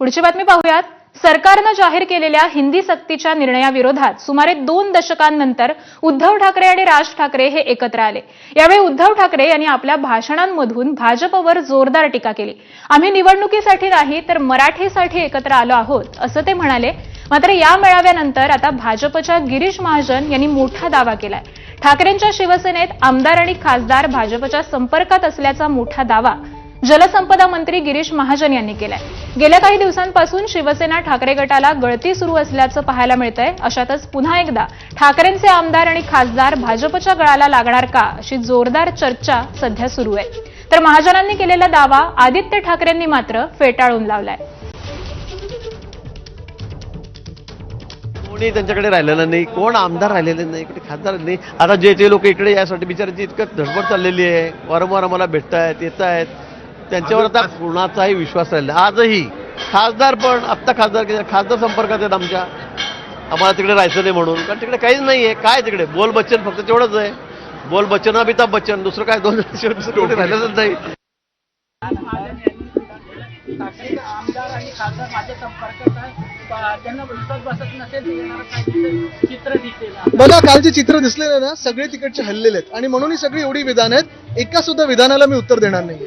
पुढची बातमी पाहूयात. सरकारनं जाहीर केलेल्या हिंदी सक्तीच्या निर्णयाविरोधात सुमारे दोन दशकांनंतर उद्धव ठाकरे आणि राज ठाकरे हे एकत्र आले. यावेळी उद्धव ठाकरे यांनी आपल्या भाषणांमधून भाजपवर जोरदार टीका केली. आम्ही निवडणुकीसाठी नाही तर मराठीसाठी एकत्र आलो आहोत असं ते म्हणाले. मात्र या मेळाव्यानंतर आता भाजपच्या गिरीश महाजन यांनी मोठा दावा केलाय. ठाकरेंच्या शिवसेनेत आमदार आणि खासदार भाजपच्या संपर्कात असल्याचा मोठा दावा जलसंपदा मंत्री गिरीश महाजन यांनी केलाय. गेल्या काही दिवसांपासून शिवसेना ठाकरे गटाला गळती सुरू असल्याचं पाहायला मिळतंय. अशातच पुन्हा एकदा ठाकरेंचे आमदार आणि खासदार भाजपच्या गळाला लागणार का अशी जोरदार चर्चा सध्या सुरू आहे. तर महाजनांनी केलेला दावा आदित्य ठाकरेंनी मात्र फेटाळून लावलाय. कोणी त्यांच्याकडे राहिलेलं नाही कोण आमदार राहिलेले नाही इकडे खासदार नाही. आता जे जे लोक इकडे यासाठी बिचारांची इतकं धडपड चाललेली आहे. वारंवार आम्हाला भेटतायत येत आहेत त्यांच्यावर आता कुणाचाही विश्वास राहिला आजही खासदार पण आत्ता खासदार खासदार संपर्कात आहेत आमच्या. आम्हाला तिकडे राहायचं नाही म्हणून. कारण तिकडे काहीच नाही आहे. काय तिकडे? बोल बच्चन फक्त तेवढंच आहे. बोल बच्चन अमिताभ बच्चन दुसरं काय? दोन राहिलेलंच नाही ठाकरे आमदार आणि खासदार माझ्या संपर्कात आहे प- त्यांना विश्वास बसत नसेल तर येणारं काहीतरी चित्र दिसेल बघा काल जे चित्र दिसलेलं ना सगळे तिकडचे हल्लेले आहेत. आणि म्हणून ही सगळी एवढी विधान आहेत. एका सुद्धा विधानाला मी उत्तर देणार नाही